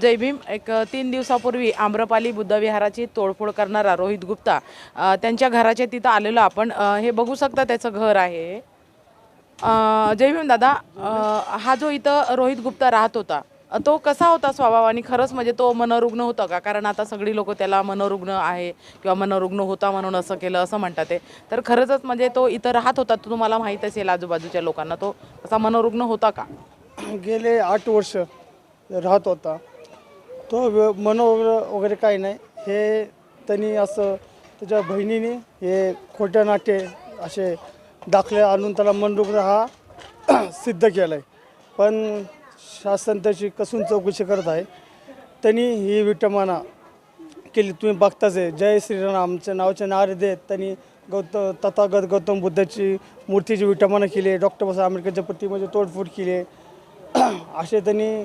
जय भीम. एक तीन दिवसापूर्वी आम्रपाली बुद्धविहाराची तोडफोड करणारा रोहित गुप्ता त्यांच्या घराच्या तिथं आलेलो आपण. हे बघू शकता त्याचं घर आहे. जयभीम जय भीम दादा हा जो इथं रोहित गुप्ता राहत होता तो कसा होता स्वभाव? आणि खरंच म्हणजे तो मनोरुग्ण होता का? कारण आता सगळी लोक त्याला मनोरुग्ण आहे किंवा मनोरुग्ण होता म्हणून असं केलं असं म्हणतात ते. तर खरंचच म्हणजे तो इथं राहत होता तो तुम्हाला माहीत असेल आजूबाजूच्या लोकांना तो असा मनोरुग्ण होता का? गेले आठ वर्ष. राहत होता. तो व्य- वगैरे काही नाही. हे त्यांनी असं त्याच्या बहिणीने हे खोट्या नाट्य असे दाखले आणून त्याला मनोरुग्ण हा सिद्ध केला आहे पण शासन त्याची कसून चौकशी करत आहे. त्यांनी ही विटमाना केली. तुम्ही बघताच आहे. जय श्रीरामच्या नावाचे नारे देत त्यांनी गौतम तथागत गौतम बुद्धाची मूर्तीची विटमाना केली आहे. डॉक्टर बाबासाहेब आंबेडकरच्या प्रतिमेची तोडफोड केली आहे. असे त्यांनी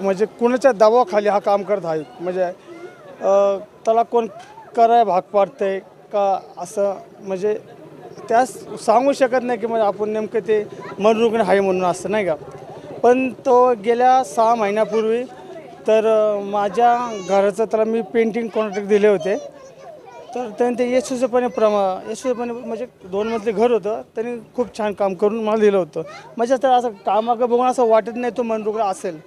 म्हणजे कुणाच्या दबावाखाली हा काम करत आहे म्हणजे त्याला कोण कराय भाग पाडतंय का असं? म्हणजे त्यास सांगू शकत नाही की म्हणजे आपण नेमकं ते मनोरुग्ण आहे म्हणून असं नाही का? पण तो गेल्या सहा महिन्यापूर्वी तर माझ्या घराचं त्याला मी पेंटिंग कॉन्ट्रॅक्ट दिले होते. तर त्यांनी ते यशस्वीपणे प्रमा यशस्वीपणे म्हणजे दोन मजले घर होतं. त्यांनी खूप छान काम करून मला दिलं होतं. म्हणजे तर असं कामाकडे बघून असं वाटत नाही तो मनरुग्ण असेल.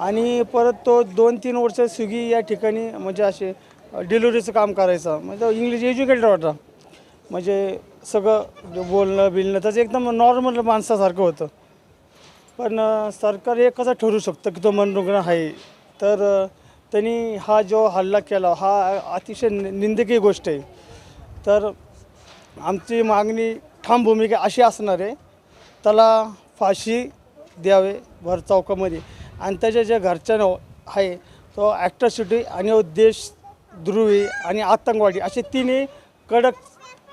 आणि परत तो दोन तीन वर्ष स्विगी या ठिकाणी म्हणजे असे डिलिव्हरीचं काम करायचा. म्हणजे तो इंग्लिश एज्युकेटेड होता. म्हणजे सगळं बोलणं बिलणं त्याचं एकदम नॉर्मल माणसासारखं होतं. पण सरकार हे कसं ठरू शकतं की तो मनोरुग्ण आहे? तर त्यांनी हा जो हल्ला केला हा अतिशय नि- निंदकीय गोष्ट आहे. तर आमची मागणी ठाम भूमिका अशी असणार आहे. त्याला फाशी द्यावे भर चौकामध्ये आणि त्याच्या ज्या घरच्यानं आहे तो ॲक्ट्रॉसिटी आणि देशद्रोही आणि आतंकवादी असे तिन्ही कडक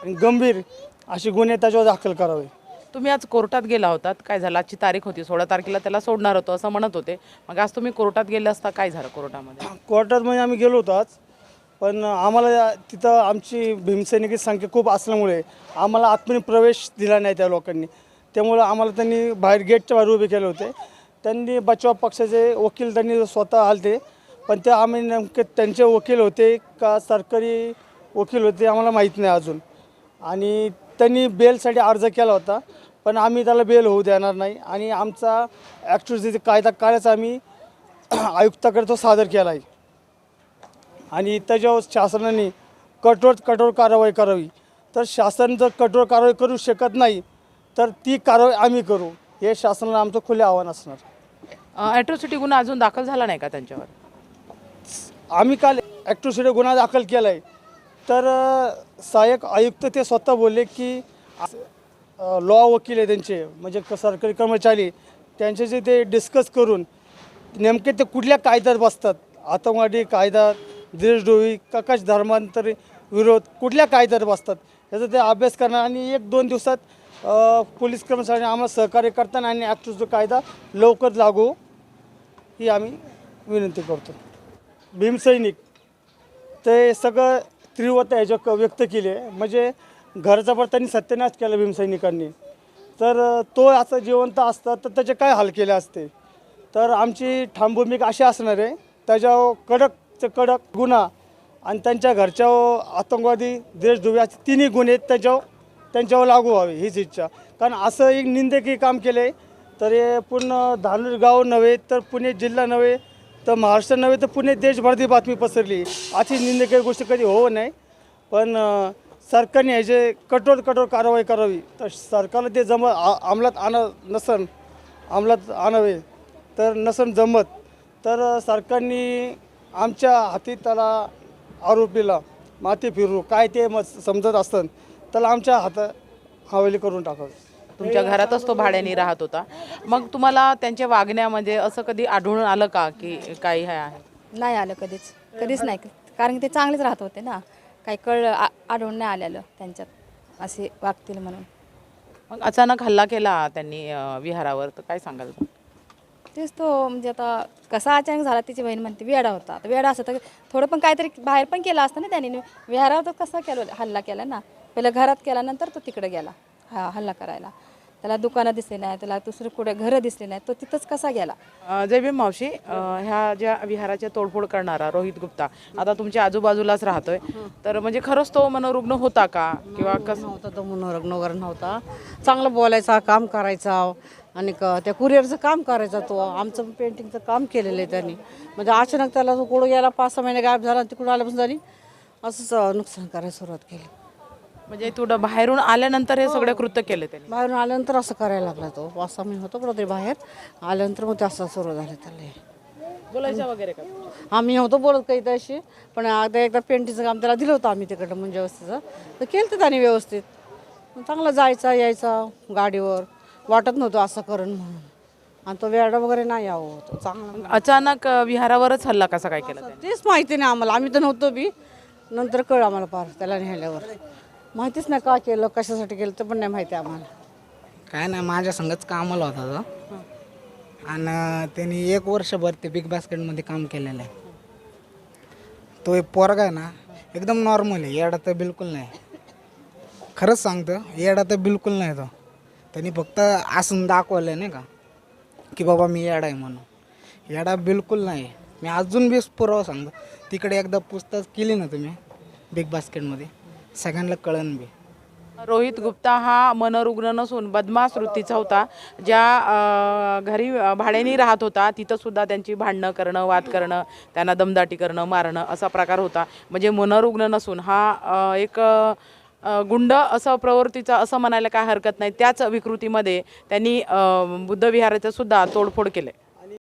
आणि गंभीर असे गुन्हे त्याच्यावर दाखल करावे. तुम्ही आज कोर्टात गेला होतात. काय झालं? आजची तारीख होती. सोळा तारखेला त्याला सोडणार होतो असं म्हणत होते. मग आज तुम्ही कोर्टात गेले असता काय झालं कोर्टामध्ये? कोर्टात म्हणजे आम्ही गेलो होतो आज. पण आम्हाला तिथं आमची भीमसैनिकी संख्या खूप असल्यामुळे आम्हाला आतमध्ये प्रवेश दिला नाही त्या लोकांनी. त्यामुळं आम्हाला त्यांनी बाहेर गेटच्या बाहेर उभे केले होते. त्यांनी बचाव पक्षाचे वकील त्यांनी स्वतः आलते. पण ते आम्ही नेमके त्यांचे वकील होते का सरकारी वकील होते आम्हाला माहीत नाही अजून. आणि त्यांनी बेलसाठी अर्ज केला होता पण आम्ही त्याला बेल होऊ देणार नाही. आणि आमचा ॲक्च्युअली कायदा काढायचा आम्ही आयुक्ताकडे तो सादर केला आहे. आणि त्याच्यावर शासनाने कठोर कठोर कारवाई करावी. तर शासन जर कठोर कारवाई करू शकत नाही तर ती कारवाई आम्ही करू. हे शासनाला आमचं खुले आव्हान असणार. ॲट्रॉसिटी गुन्हा अजून दाखल झाला नाही का त्यांच्यावर? आम्ही काल ॲक्ट्रोसिटी गुन्हा दाखल केला आहे तर अ, सहाय्यक आयुक्त ते स्वतः बोलले की लॉ वकील आहे त्यांचे म्हणजे क- सरकारी कर्मचारी त्यांच्याशी ते डिस्कस करून नेमके ते कुठल्या कायद्यात बसतात? आतंकवादी कायदा देशद्रोही ककाश धर्मांतर विरोध कुठल्या कायद्यात बसतात? याचा ते अभ्यास करणार आणि एक दोन दिवसात अ, पोलीस कर्मचाऱ्यांनी आम्हाला सहकार्य करताना आणि ॲक्ट्रोसिटी कायदा लवकर लागू ही आम्ही विनंती करतो. भीमसैनिक ते सगळं तीव्रता ह्याच्या व्यक्त केली आहे. म्हणजे घरचा पण त्यांनी सत्यानाश केला भीमसैनिकांनी तर अ, तो असं जिवंत असता तर त्याचे काय हाल केले असते? तर आमची ठामभूमिका अशी असणार आहे. त्याच्यावर कडकचं कडक गुन्हा आणि त्यांच्या घरच्या आतंकवादी देशद्रोही असे तिन्ही गुन्हे त्याच्यावर त्यांच्यावर लागू व्हावी हीच इच्छा. कारण असं एक निंदकीय काम केलं आहे तर हे पूर्ण धानूर गाव नव्हे तर पुणे जिल्हा नव्हे तर महाराष्ट्र नव्हे तर पुणे देशभरात ही बातमी पसरली. अशी निंदकीय गोष्ट कधी होऊ नये. पण सरकारने ह्याचे कठोर कठोर कारवाई करावी तर सरकारला ते जम अंमलात आण नसन अंमलात आणावे तर नसन जमत. तर सरकारनी सरकारने आमच्या हाती त्याला आरोपीला माती फिरू काय ते मग समजत असतं त्याला आमच्या हात हवेली करून टाकावे. तुमच्या घरातच तो भाड्याने राहत होता. मग तुम्हाला त्यांच्या वागण्यामध्ये असं कधी आढळून आलं का की काही हे आहे? नाही आलं कधीच. कधीच नाही. कारण की ते चांगलेच राहत होते ना. काही कळ आ- आढळून नाही आलेलं त्यांच्यात असे वागतील म्हणून. मग अचानक हल्ला केला त्यांनी अं, विहारावर तर काय सांगाल? तेच तो म्हणजे आता कसा अचानक झाला तिची बहीण म्हणते वेडा होता. आता वेडा असं तर थोडं पण काहीतरी बाहेर पण केलं असतं ना त्यांनी. विहारावर तर कसा केलं हल्ला केला ना. पहिलं घरात केला नंतर तो तिकडे गेला हा हल्ला करायला. त्याला दुकानं दिसली नाही त्याला दुसरं कुठे घरं दिसली नाही तो तिथंच कसा गेला? जय भीम मावशी ह्या ज्या विहाराच्या तोडफोड करणारा रोहित गुप्ता आता तुमच्या आजूबाजूलाच राहतोय. तर म्हणजे खरंच तो मनोरुग्ण होता का? किंवा कसं नव्हता तो मनोरग्न वगैरे नव्हता. चांगलं बोलायचा काम करायचा. आणि क त्या कुरिअरचं काम करायचा तो. आमचं पेंटिंगचं काम केलेलं आहे त्यांनी. म्हणजे अचानक त्याला तो कुठं गेला पाच सहा महिने गायब झाला तिकडून आल्यापासून त्यांनी असंच नुकसान करायला सुरुवात केली. म्हणजे तुला बाहेरून आल्यानंतर हे सगळे कृत्य केले त्यांनी. बाहेरून आल्यानंतर असं करायला लागला तो. सहा महिने होतो कुठं तरी बाहेर. आल्यानंतर मग ते असं सुरू झालं त्याला. हे. बोलायचं वगैरे का? आम्ही नव्हतो बोलत काही तशी पण आता एकदा पेंटिंगचं काम त्याला दिलं होतं आम्ही तिकडं म्हणजे व्यवस्थितचं तर केलं तर त्याने व्यवस्थित. मग चांगला जायचा यायचा गाडीवर. वाटत नव्हतं असं करण म्हणून. आणि तो वेडा वगैरे नाही यावं तो चांगला अचानक अ, विहारावरच हल्ला कसा काय केला त्याने? तेच माहिती नाही आम्हाला. आम्ही तर नव्हतो बी. नंतर कळ आम्हाला पार त्याला नेल्यावर. माहितीच नाही का केलं कशासाठी केलं ते पण नाही माहिती आम्हाला. काय नाही माझ्या संगच कामाला होता तो. आणि त्यांनी एक वर्षभर ते बिग बास्केटमध्ये काम केलेलं आहे. तो एक पोरगा आहे ना एकदम नॉर्मल आहे येडा तर बिलकुल नाही. खरंच सांगतो येडा तर बिलकुल नाही तो. त्यांनी फक्त आसन दाखवलं आहे नाही का की बाबा मी येडा आहे म्हणून. येडा बिलकुल नाही. मी अजून बी पुरावा सांगतो तिकडे एकदा पुस्तक केली ना तुम्ही बिग बास्केटमध्ये सगळ्यांना कळन बी. रोहित गुप्ता हा मनरुग्ण नसून बदमाश वृत्तीचा होता. ज्या घरी भाड्याने राहत होता तिथं सुद्धा त्यांची भांडणं करणं वाद करणं त्यांना दमदाटी करणं मारणं असा प्रकार होता. म्हणजे मनोरुग्ण नसून हा एक गुंड असं प्रवृत्तीचा असं म्हणायला काय हरकत नाही. त्याच विकृतीमध्ये त्यांनी बुद्धविहाराचं सुद्धा तोडफोड केले